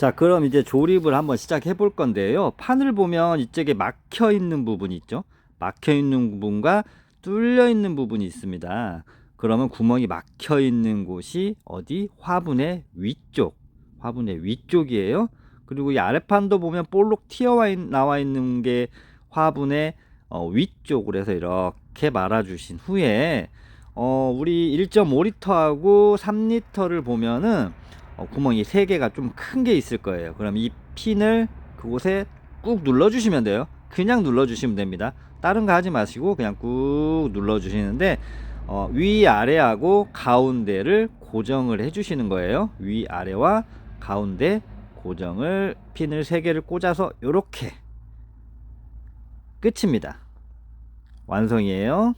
자, 그럼 이제 조립을 한번 시작해 볼 건데요. 판을 보면 이쪽에 막혀 있는 부분이 있죠. 막혀 있는 부분과 뚫려 있는 부분이 있습니다. 그러면 구멍이 막혀 있는 곳이 어디? 화분의 위쪽. 화분의 위쪽이에요. 그리고 이 아래판도 보면 볼록 튀어와 있, 나와 있는 게 화분의 어, 위쪽으로 해서 이렇게 말아주신 후에 어, 우리 1.5리터하고 3리터를 보면은 어, 구멍이 세 개가 좀 큰 게 있을 거예요. 그럼 이 핀을 그곳에 꾹 눌러주시면 돼요. 그냥 눌러주시면 됩니다. 다른 거 하지 마시고 그냥 꾹 눌러주시는데 어, 위 아래하고 가운데를 고정을 해주시는 거예요. 위 아래와 가운데 고정을 핀을 세 개를 꽂아서 이렇게 끝입니다. 완성이에요.